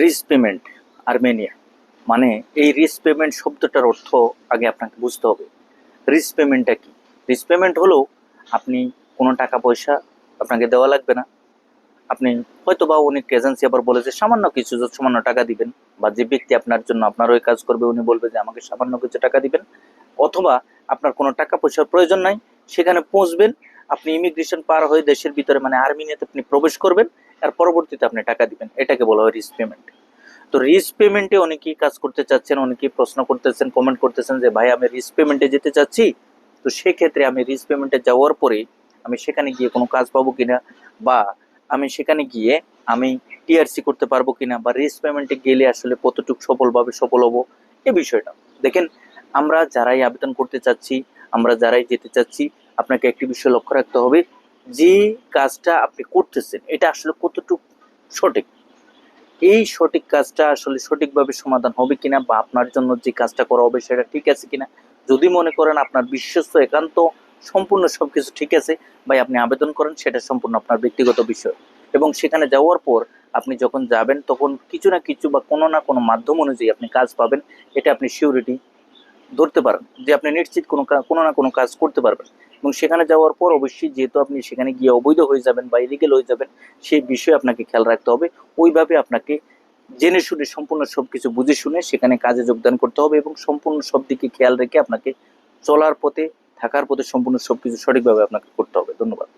রিস payment Armenia. মানে এই রিস payment শব্দটার অর্থ আগে আপনাকে বুঝতে হবে। রিস পেমেন্টটা কি? রিস পেমেন্ট হলো আপনি কোনো টাকা পয়সা আপনাকে দেওয়া লাগবে না। আপনি হয়তো বা অনেক এজেন্সি আবার বলে যে সামান্য কিছু সামান্য টাকা দিবেন বা যে ব্যক্তি আপনার জন্য আপনার ওই কাজ করবে, উনি বলবে যে আমাকে সামান্য কিছু টাকা দিবেন। অথবা আপনার কোনো টাকা পয়সার প্রয়োজন নাই, সেখানে পৌঁছবেন আপনি ইমিগ্রেশন পার হয়ে দেশের ভিতরে মানে আর্মিনিয়াতে আপনি প্রবেশ করবেন আর পরবর্তীতে আপনি টাকা দিবেন। এটাকে বলা হয় রিস্ক পেমেন্ট তো রিস্ক পেমেন্টে অনেকেই কাজ করতে চাচ্ছেন, অনেকেই প্রশ্ন করতেছেন কমেন্ট করতেছেন যে, ভাই, আমি রিস্ক পেমেন্টে যেতে চাচ্ছি? তো সেক্ষেত্রে আমি রিস্ক পেমেন্টে যাওয়ার পরে আমি সেখানে গিয়ে কোনো কাজ পাবো কিনা বা আমি সেখানে গিয়ে আমি টিআরসি করতে পারব কিনা বা রিস্ক পেমেন্টে গেলে আসলে কতটুকু সফলভাবে সফল হব? এই বিষয়টা। দেখেন, আমরা যারাই আবেদন করতে চাচ্ছি, আমরা যারাই যেতে চাচ্ছি আপনাকে একটি বিষয় লক্ষ্য রাখতে হবে, যে কাজটা আপনি করতেছেন, এটা আসলে কতটুকু সঠিক? এই সঠিক কাজটা আসলে সঠিকভাবে সমাধান হবে কিনা বা আপনার জন্য যে কাজটা করা হবে সেটা ঠিক আছে কিনা? যদি মনে করেন আপনার বিশ্বস্ত একান্ত, সম্পূর্ণ সবকিছু ঠিক আছে, ভাই আপনি আবেদন করেন, সেটা সম্পূর্ণ আপনার ব্যক্তিগত বিষয়। এবং সেখানে যাওয়ার পর আপনি যখন যাবেন, তখন কিছু না কিছু বা কোনো না কোনো মাধ্যম অনুযায়ী আপনি কাজ পাবেন, এটা আপনি সিউরিটি ধরতে পারেন, যে আপনি নিশ্চিত কোনো কোনো না কোনো কাজ করতে পারবেন। এবং সেখানে যাওয়ার পর অবশ্যই যেহেতু আপনি সেখানে গিয়ে অবৈধ হয়ে যাবেন বা ইলিগেল হয়ে যাবেন, সেই বিষয়ে আপনাকে খেয়াল রাখতে হবে। ওইভাবে আপনাকে জেনে শুনে সম্পূর্ণ সব কিছু বুঝে শুনে সেখানে কাজে যোগদান করতে হবে এবং সম্পূর্ণ সব দিকে খেয়াল রেখে আপনাকে চলার পথে, থাকার পথে সম্পূর্ণ সব কিছু সঠিকভাবে আপনাকে করতে হবে। ধন্যবাদ।